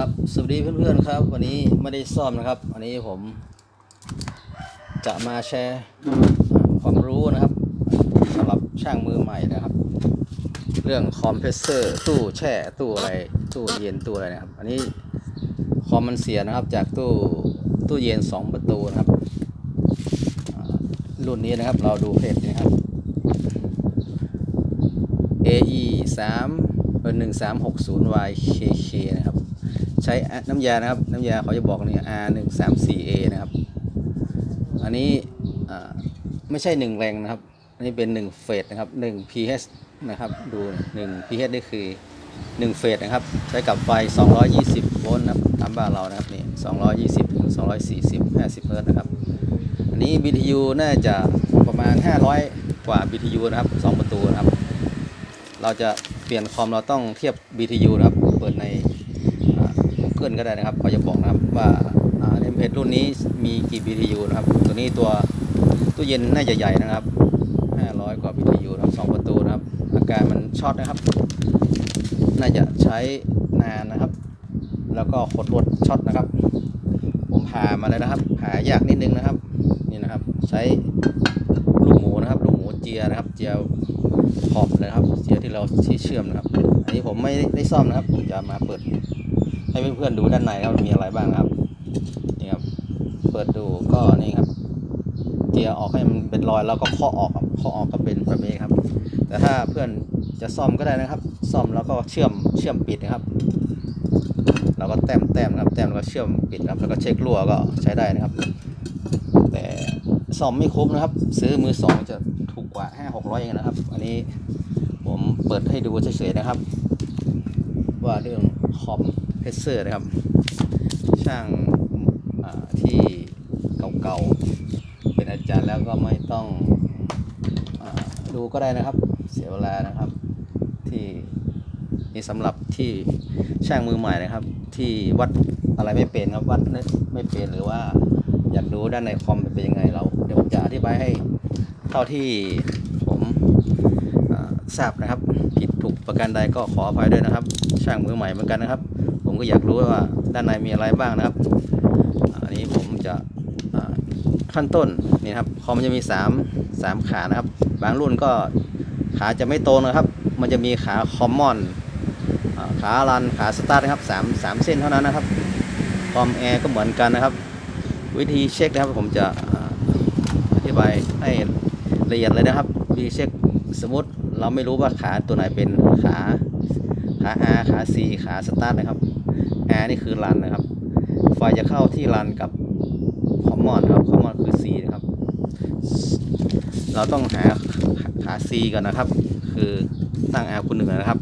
ครับสวัสดีเพื่อนๆครับ วันนี้ไม่ได้ซ่อมนะครับ วันนี้ผม จะมาแชร์ความรู้นะครับสำหรับช่างมือใหม่นะครับ เรื่องคอมเพรสเซอร์ตู้แช่ตู้อะไรตู้เย็นตู้อะไรนะครับ อันนี้คอมมันเสียนะครับ จากตู้ตู้เย็นสองประตูนะครับ รุ่นนี้นะครับเราดูเพจนะครับ AE 3เป็น1360 YKK นะครับ ใช้น้ำยานะครับ น้ำยาเขาจะบอกนี่ R134A นะครับ อันนี้ไม่ใช่1แรงนะครับ อันนี้เป็น1เฟสนะครับ1 pH นะครับ ดู1 pH นี่คือ1เฟสนะครับ ใช้กับไฟ 220 โวลต์นะครับตามบ้านเรานะครับนี่220 ถึง 240 50 เฮิร์ตนะครับ อันนี้ BTU น่าจะประมาณ 500 กว่า BTU นะครับ 2 ประตูนะครับ เราจะเปลี่ยนคอมเราต้องเทียบ BTU นะครับ เปิดใน ก็ได้นะครับ เขาจะบอกนะครับว่าอ่าในเพจรุ่นนี้มีกี่ BTU นะครับ ตัวนี้ตัวตู้เย็นน่าจะใหญ่นะครับ 500 กว่า BTU นะครับ2ประตูนะครับ อาการมันช็อตนะครับ น่าจะใช้นานนะครับ แล้วก็ขดรวดช็อตนะครับ ผมผ่ามาแล้วนะครับ ผ่ายากนิดนึงนะครับ นี่นะครับ ใช้ลูกหมูนะครับ ลูกหมูเจียนะครับ เจียขอบนะครับ เจียที่เราที่เชื่อมนะครับ อันนี้ผมไม่ได้ซ่อมนะครับผมจะมาเปิด ให้เพื่อนๆดูด้านในครับมีอะไรบ้างครับนี่ครับ เปิดดูก็นี่ครับ เจียออกให้มันเป็นรอยแล้วก็เคาะออกครับเคาะออกก็เป็นแบบนี้ครับ แต่ถ้าเพื่อนจะซ่อมก็ได้นะครับ ซ่อมแล้วก็เชื่อมเชื่อมปิดนะครับเราก็แต้มแต้มนะครับแต้มแล้วก็เชื่อมปิดครับแล้วก็เช็ครั่วก็ใช้ได้นะครับ แต่ซ่อมไม่คุ้มนะครับ ซื้อมือสองจะถูกกว่าห้าหกร้อยเองนะครับ อันนี้ผมเปิดให้ดูเฉยๆนะครับ ว่าเรื่องคอม เพรสเซอร์นะครับ ช่างที่เก่าๆ เป็นอาจารย์แล้วก็ไม่ต้องอดูก็ได้นะครับ เสียเวลานะครับ ที่นี่สำหรับที่ช่างมือใหม่นะครับ ที่วัดอะไรไม่เป็นครับวัดไม่เป็นหรือว่าอยากดูด้านในคอมเป็นยังไงเรา เดี๋ยวผมจะอธิบายให้เท่าที่ผมทราบนะครับ ผิดถูกประการใดก็ขออภัยด้วยนะครับ ช่างมือใหม่เหมือนกันนะครับ ก็อยากรู้ว่าด้านในมีอะไรบ้างนะครับ อันนี้ผมจะขั้นต้นนี่ครับคอมมันจะมี3 3ขานะครับ บางรุ่นก็ขาจะไม่โตนะครับ มันจะมีขาคอมมอนขารันขาสตาร์ทนะครับ3 3เส้นเท่านั้นนะครับคอมแอร์ก็เหมือนกันนะครับ วิธีเช็คนะครับผมจะอ่าอธิบายให้ละเอียดเลยนะครับวิธีเช็คสมมติเราไม่รู้ว่าขาตัวไหนเป็นขาขา R ขา C ขาสตาร์ทนะครับ R นี่คือรันนะครับ ไฟจะเข้าที่รันกับคอมมอนครับคอมมอนคือ C นะครับ เราต้องหาขา C ก่อนนะครับ คือตั้ง R คูณหนึ่งนะครับ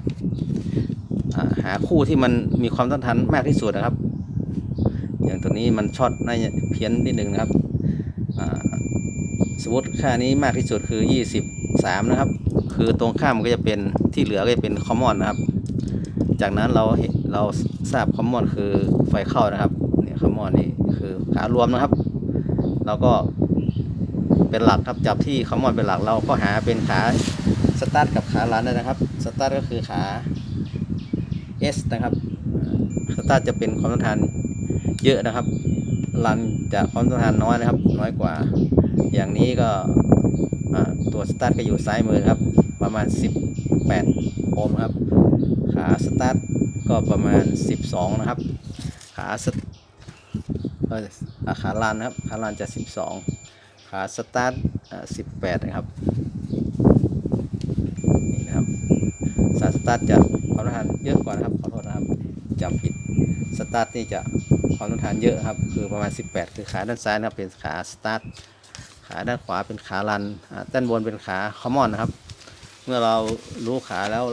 หาคู่ที่มันมีความต้านทานมากที่สุดนะครับ อย่างตัวนี้มันช็อตน่าจะเพี้ยนนิดหนึ่งนะครับสมมติค่านี้มากที่สุดคือ 23 นะครับ คือตรงข้ามมันก็จะเป็นที่เหลือก็จะเป็นคอมมอนนะครับ จากนั้นเราเห็นเรา ทราบคอมมอนคือไฟเข้านะครับเนี่ยคอมมอนนี่คือขารวมนะครับเราก็เป็นหลักครับจับที่คอมมอนเป็นหลักเราก็หาเป็นขาสตาร์ทกับขาลันได้นะครับสตาร์ทก็คือขา S นะครับสตาร์ทจะเป็นความต้านทานเยอะนะครับรันจะความต้านทานน้อยนะครับ น้อยกว่า อย่างนี้ก็ตัวสตาร์ทก็อยู่ซ้ายมือครับ ประมาณ 18 โอห์มครับ ขาสตาร์ท ก็ประมาณ 12 นะครับ ขาสขาลันนะครับขาลันจะ 12 ขาสตาร์ท18 นะครับนี่นะครับสาสตาร์ทจะความต้านทานเยอะกว่านะครับขอโทษนะครับจำผิดสตาร์ทนี่จะความต้านทานเยอะครับ คือประมาณ 18 คือขาด้านซ้ายนะครับเป็นขาสตาร์ทขาด้านขวาเป็นขาลันด้านบนเป็นขาคอมมอนนะครับ เมื่อเรารู้ขาแล้ว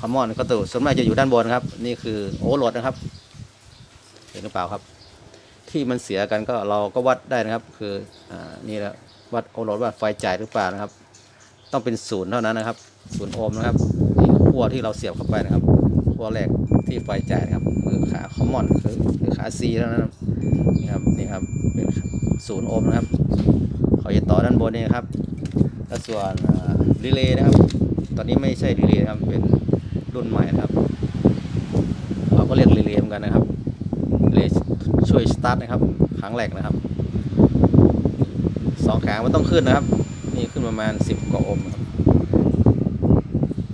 คอมมอนก็ตัวส่วนมากจะอยู่ด้านบนครับ นี่คือโอเวอร์โหลดนะครับ เห็นหรือเปล่าครับ ที่มันเสียกันก็เราก็วัดได้นะครับ คืออานี่แหละวัดโอเวอร์โหลดว่าไฟจ่ายหรือเปล่านะครับ ต้องเป็นศูนย์เท่านั้นนะครับศูนย์โอห์มนะครับนี่ขั้วที่เราเสียบเข้าไปนะครับขั้วแรกที่ไฟจ่ายนะครับคือขาคอมมอนคือคือขา C แล้วนะครับนี่ครับนี่ครับเป็นศูนย์โอห์มนะครับเขาจะต่อด้านบนนี่ครับแล้วส่วนรีเลย์นะครับ ตอนนี้ไม่ใช่รีเลย์นะครับ เป็น รุ่นใหม่นะครับ เราก็เรียกเรีเลย์เหมือนกันนะครับเลยช่วยสตาร์ทนะครับครั้งแรกนะครับสองขามันต้องขึ้นนะครับ นี่ขึ้นประมาณ10กว่าโอมครับ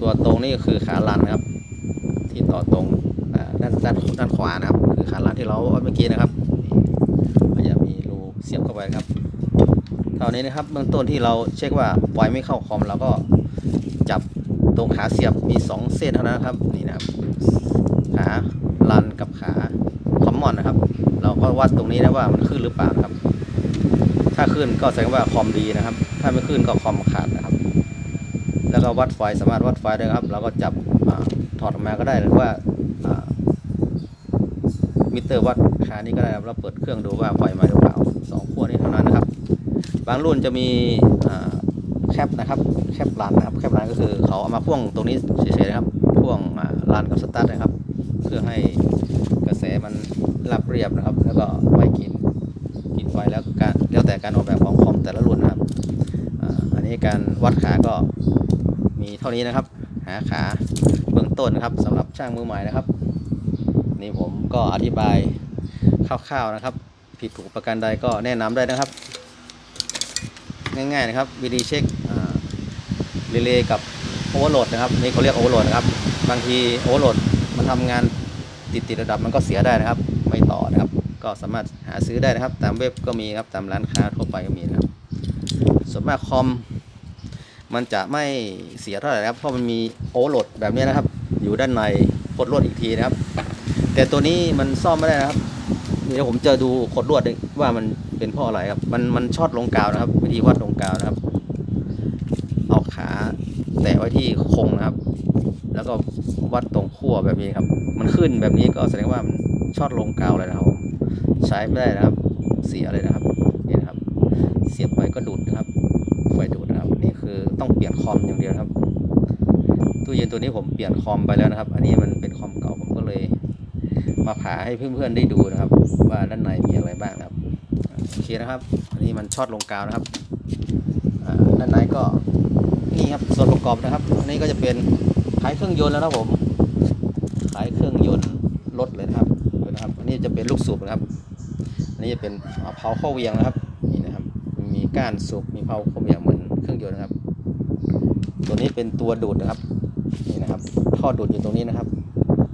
ตัวตรงนี่ก็คือขาลันนะครับ ที่ต่อตรงด้านด้านด้านขวานะครับ คือขาลันที่เราเอาเมื่อกี้นะครับนี่ก็จะมีรูเสียบเข้าไปครับเท่านี้นะครับเบื้องต้นที่เราเช็คว่าปล่อยไม่เข้าคอมเราก็จับ ตรงขาเสียบมี 2 เส้นเท่านั้นครับนี่นะครับขาลันกับขาคอมมอนนะครับ เราก็วัดตรงนี้นะว่ามันขึ้นหรือเปล่าครับ ถ้าขึ้นก็แสดงว่าคอมดีนะครับ ถ้าไม่ขึ้นก็คอมขาดนะครับ แล้วก็วัดไฟสามารถวัดไฟได้ครับ เราก็จับอถอดออกมาก็ได้หรือว่ามิเตอร์วัดขานี้ก็ได้ครับแล้วเปิดเครื่องดูว่าไฟมาหรือเปล่าสองขั้วนี้เท่านั้นนะครับ บางรุ่นจะมีอ่า แคปนะครับ แคปรันนะครับ แคปรันก็คือเขาเอามาพ่วงตรงนี้เฉยๆนะครับพ่วงอ่ารันกับสตาร์ทนะครับ เพื่อให้กระแสมันรับเรียบนะครับ แล้วก็ไม่กินกินไฟแล้วการแล้วแต่การออกแบบของคอมแต่ละรุ่นนะครับอันนี้การวัดขาก็มีเท่านี้นะครับ หาขาเบื้องต้นนะครับสำหรับช่างมือใหม่นะครับ นี่ผมก็อธิบายคร่าวๆนะครับ ผิดถูกประการใดก็แนะนำได้นะครับ ง่ายๆนะครับวิธีเช็คเรเลย์กับโอเวอร์โหลดนะครับนี่เขาเรียกโอเวอร์โหลดนะครับ บางทีโอเวอร์โหลดมันทำงานติดติดระดับมันก็เสียได้นะครับ ไม่ต่อนะครับ ก็สามารถหาซื้อได้นะครับ ตามเว็บก็มีครับตามร้านค้าทั่วไปก็มีนะครับ ส่วนมากคอมมันจะไม่เสียเท่าไหร่นะครับ เพราะมันมีโอเวอร์โหลดแบบนี้นะครับ อยู่ด้านในกดลวดอีกทีนะครับ แต่ตัวนี้มันซ่อมไม่ได้นะครับเดี๋ยวผมจะดูขดลวดว่ามัน เป็นเพราะอะไรครับ มันมันชอตลงกาวนะครับ วิธีวัดลงกาวนะครับ เอาขาแตะไว้ที่คงนะครับ แล้วก็วัดตรงขั้วแบบนี้ครับ มันขึ้นแบบนี้ก็แสดงว่ามันชอตลงกาวเลยนะครับใช้ไม่ได้นะครับ เสียเลยนะครับนี่นะครับ เสียบไปก็ดูดนะครับไฟดูดนะครับ นี่คือต้องเปลี่ยนคอมอย่างเดียวครับตู้เย็นตัวนี้ผมเปลี่ยนคอมไปแล้วนะครับ อันนี้มันเป็นคอมเก่าผมก็เลย มาผ่าให้เพื่อนๆได้ดูนะครับ ว่าด้านในมีอะไรบ้างนะครับ โอเคนะครับ อันนี้มันช็อตลงกาวนะครับด้านในก็นี่ครับส่วนประกอบนะครับ อันนี้ก็จะเป็นขายเครื่องยนต์แล้วนะผมขายเครื่องยนต์รถเลยนะครับนะครับ อันนี้จะเป็นลูกสูบนะครับ อันนี้จะเป็นเพาข้าเวียงนะครับนี่นะครับ มีก้านสูบมีเพาข้าเวียงเหมือนเครื่องยนต์นะครับ ตัวนี้เป็นตัวดูดนะครับนี่นะครับท่อดูดอยู่ตรงนี้นะครับ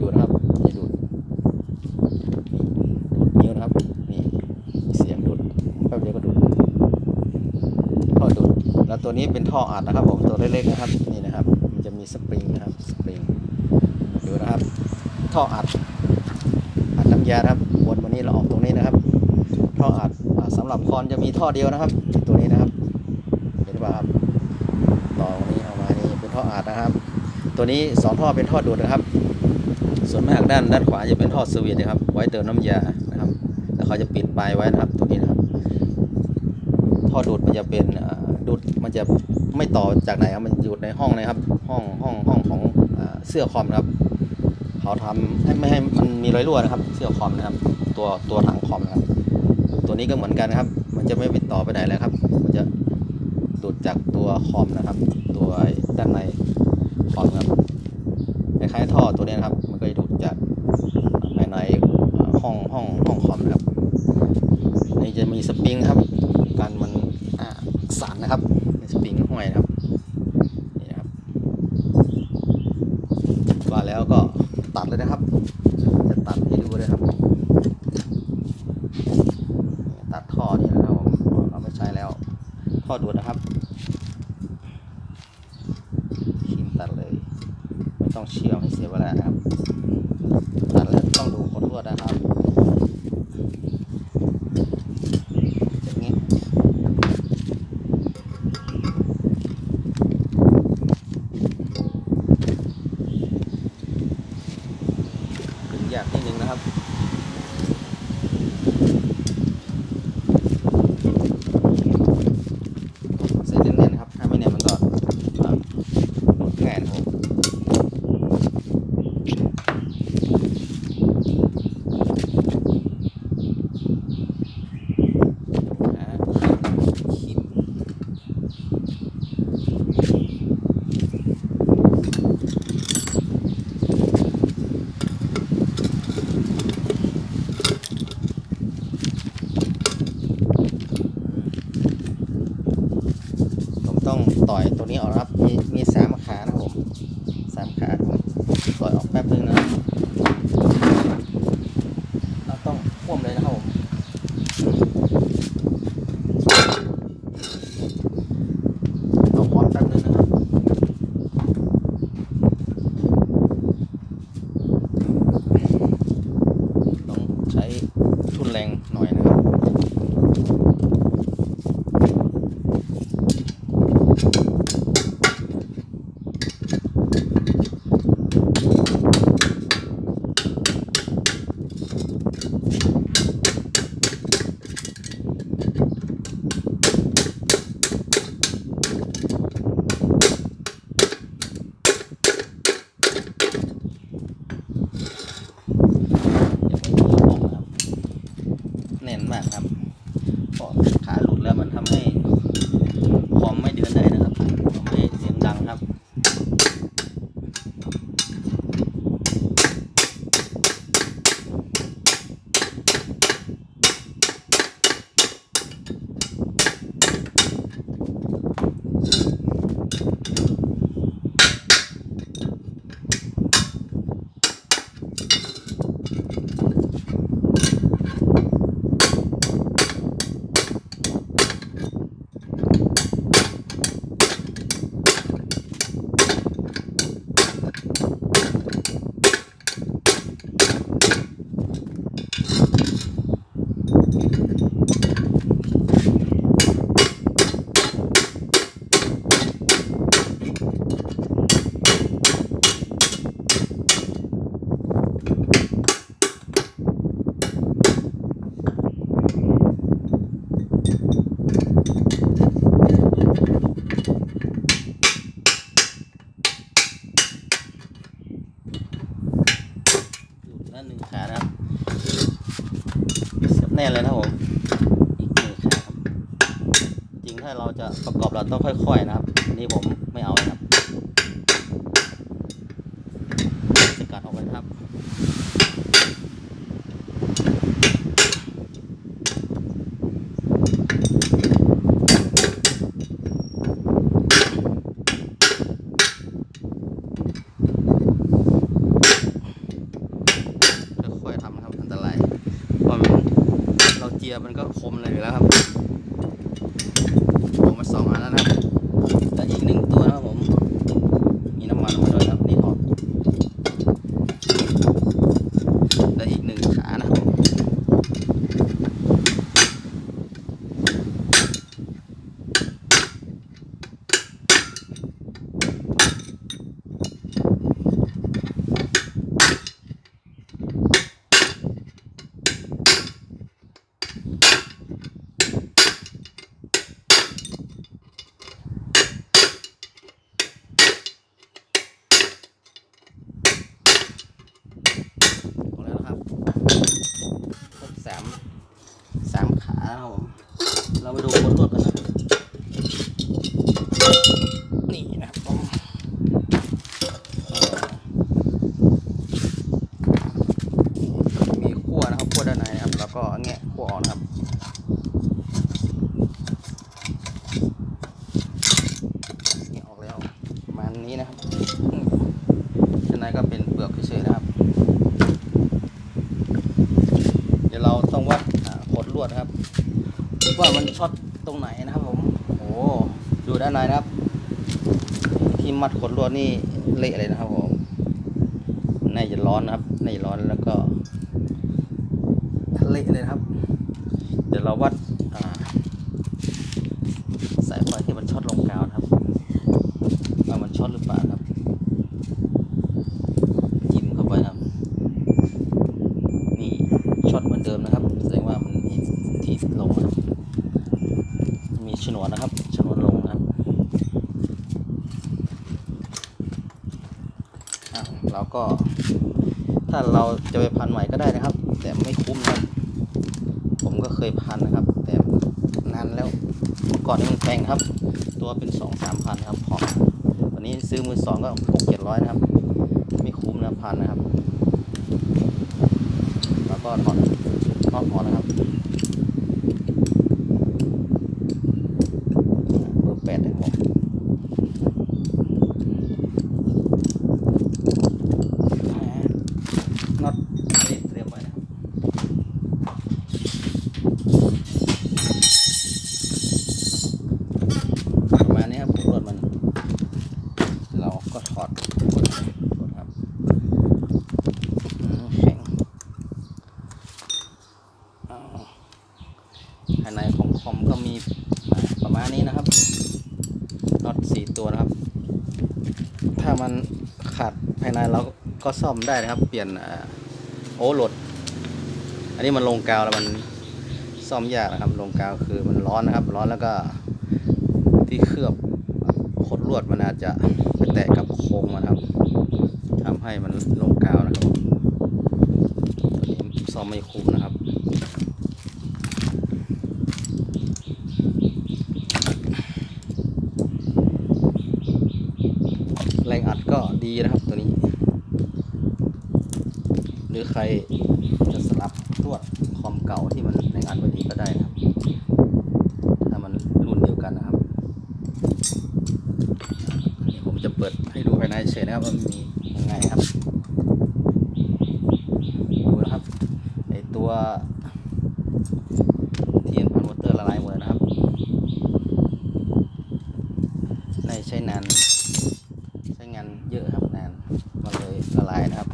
ดูนะครับจะดูด ดูดนิ้วนะครับ นี่มีเสียงดูดแป๊บเดียวก็ดูดท่อดูด แล้วตัวนี้ เป็นท่ออัดนะครับ ผมตัวเล็กๆนะครับนี่นะครับ มันจะมีสปริงนะครับสปริงดูนะครับ ท่ออัดอัดน้ำยาครับวนวันนี้เราออกตรงนี้นะครับ ท่ออัดอ่าสำหรับคอนจะมีท่อเดียวนะครับ ตัวนี้นะครับเห็นป่ะครับต่อตรงนี้เอามานี่เป็นท่ออัดนะครับ ตัวนี้สองท่อเป็นท่อดูดนะครับ ส่วนมากด้านด้านขวาจะเป็นท่อสวิตช์นะครับ ไว้เติมน้ำยานะครับ แล้วเขาจะปิดปลายไว้นะครับตรงนี้นะครับ ท่อดูดมันจะเป็นอ่า ดูดมันจะไม่ต่อจากไหนครับมันอยู่ในห้องนะครับ ห้องห้องห้องของอเสื้อคอมนะครับ เขาทำให้ไม่ให้มันมีรอยรั่วนะครับ เสื้อคอมนะครับ ตัวตัวถังคอมนะครับ ตัวนี้ก็เหมือนกันครับ มันจะไม่ไปต่อไปไหนแล้วครับ มันจะดูดจากตัวคอมนะครับ ตัวด้านในคอมครับคล้ายๆท่อตัวนี้นะครับ มันก็จะดูดจากภายในเอ่อห้องห้องห้องคอมนะครับ นี่จะมีสปริงครับการมันอ่าสั่นนะครับมีสปริงห้อยนะครับ นี่นะครับว่าแล้วก็ตัดเลยนะครับ จะตัดให้ดูเลยครับ ตัดท่อนี่นะครับผมเราไม่ใช้แล้ว ท่อดูดนะครับ ต้องต่อยตัวนี้ออกครับ มีมีสามขานะผมสามขาต่อยออกแป๊บนึงนะ ต้องค่อยๆนะครับอันนี้ผมไม่เอานะครับสกัดออกไปนะครับ ค่อยๆทำนะครับอันตรายเพราะมันเราเจียมันก็คมเลยอยู่แล้วครับออกมาสองอันแล้วนะครับแต่อีกหนึ่งตัวนะครับผม มีน้ำมันมาด้วยครับนี่ถอดและอีกหนึ่งขานะครับผมออกแล้วนะครับครบสามสามขานะครับผม เราไปดูคนรวดกันนะนี่นะครับผมมีขั้วนะครับขั้วด้านในนะครับ แล้วัวออกนะครับแงออกแล้วประมาณนี้นะครับอืมด้านในก็เป็นเปลือกเฉยๆนะครับ เดี๋ยวเราต้องวัดขดลวดครับว่ามันช็อตตรงไหนนะครับผมโอ้ดูด้านในนะครับ ที่มัดขดลวดนี่เละเลยนะครับผมน่าจะร้อนนะครับน่าจะร้อนแล้วก็เละเลยครับ เดี๋ยวเราวัดสายไฟที่มันช็อตลงกาวนะครับว่ามันช็อตหรือเปล่าครับจิ้มเข้าไปนะครับ นี่ช็อตเหมือนเดิมนะครับแสดงว่ามันมีที่ลงนะครับมีฉนวนนะครับฉนวนลงนะครับเราก็ถ้าเราจะไปพันใหม่ก็ได้นะครับ แต่ไม่คุ้มนะครับ เคยพันนะครับ แต่นานแล้วเมื่อก่อนนี้มันแพงครับ ตัวเป็นสองสามพันครับพอวันนี้ซื้อมือสองก็หกเจ็ดร้อยนะครับ ไม่คุ้มนะพันนะครับ แล้วก็ถอดนอตออกนะครับเบอร์แปดนะครับผม อมก็มีประมาณนี้นะครับน็อตสี่ตัวนะครับ ถ้ามันขาดภายใน เราก็ซ่อมได้นะครับ เปลี่ยนโอ้โหลด อันนี้มันลงกาวแล้วมันซ่อมยากนะครับ ลงกาวคือมันร้อนนะครับ ร้อนแล้วก็ที่เคลือบขดลวดมันอาจจะไปแตะกับโครงมันครับทำให้มันลงกาวนะครับซ่อมไม่คุ้มนะครับแรงอัดก็ดีนะครับ รือใครจะสลับลวดคอมเก่าที่มันแรงอัดไม่ดีก็ได้นะครับถ้ามันรุ่นเดียวกันนะครับเดี๋ยวผมจะเปิดให้ดูภายในเฉยนะครับว่ามันมียังไงครับดูนะครับไอตัวเทียนพันมอเตอร์ละลายหมดนะครับในใช้นานใช้งานเยอะครับนานมันเลยละลายนะครับ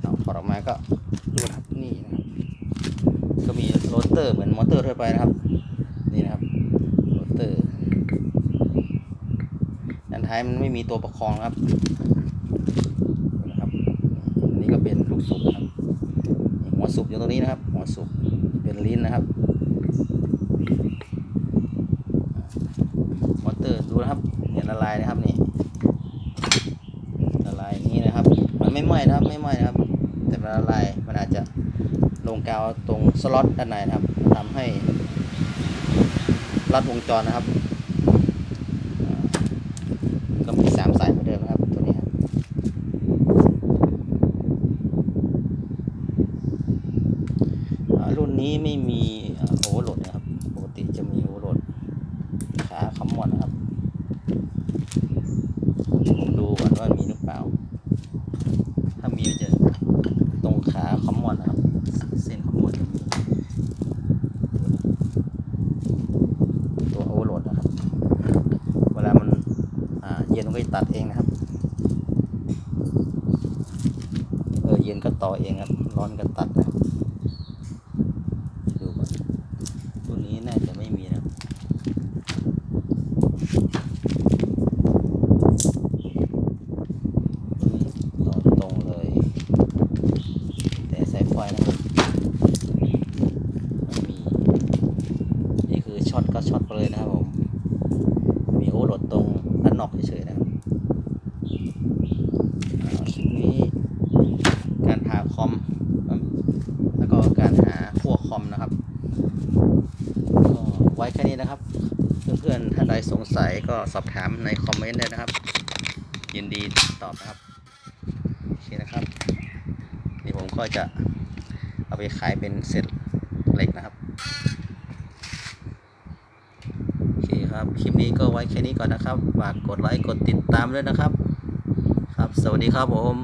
เอาถอดออ ก็ดูนะครับนี่นะครับก็มีโรเตอร์เหมือนมอเตอร์ทั่วไปนะครับ นี่นะครับโรเตอร์ด้านท้ายมันไม่มีตัวประคองครับนะครับ นี่ก็เป็นลูกสูบนะครับหัวสูบอยู่ตรงนี้นะครับ หัวสูบเป็นลิ้นนะครับมอเตอร์ดูนะครับเนี่ยละลายนะครับนี่ละลายนี้นะครับ มันไม่ไหม้นะครับไม่ไหม้นะครับ แต่มันละลายมันอาจจะลงกาวตรงสล็อตด้านในนะครับทำให้รัดวงจรนะครับอ่าก็มีสามสายเหมือนเดิมนะครับตัวนี้ครับอ่ารุ่นนี้ไม่มีโอเวอร์โหลดนะครับ ปกติจะมีโอเวอร์โหลด ขาคำมวดนะครับเดี๋ยวผมดูก่อนว่ามีหรือเปล่า ถ้ามีจะตรงขาคำมวดนะครับ เส้นคำมวดจะมีตัวโอเวอร์โหลดนะครับ เวลามันอ่าเย็นมันก็จะ ตัดเองนะครับ เออเย็นก็ต่อเองครับ ร้อนก็ตัดนะครับดูก่อนตัวนี้น่าจะไม่มีนะต่อตรงเลย แต่สายไฟนะครับไม่มี นี่คือช็อตก็ช็อตไปเลยนะครับผม มีโอเวอร์โหลดตรงด้านนอกเฉยๆนะครับอ่าคลิปนี้การหาคอม แล้วก็การหาขั้วคอมนะครับ ก็ไว้แค่นี้นะครับ เพื่อนๆท่านใดสงสัย ก็สอบถามในคอมเมนต์ได้นะครับ ยินดีตอบนะครับโอเคนะครับนี่ผมก็จะเอาไปขายเป็นเศษเหล็กนะครับโอเคครับคลิปนี้ก็ไว้แค่นี้ก่อนนะครับฝากกดไลค์กดติดตามด้วยนะครับ ครับ สวัสดีครับผม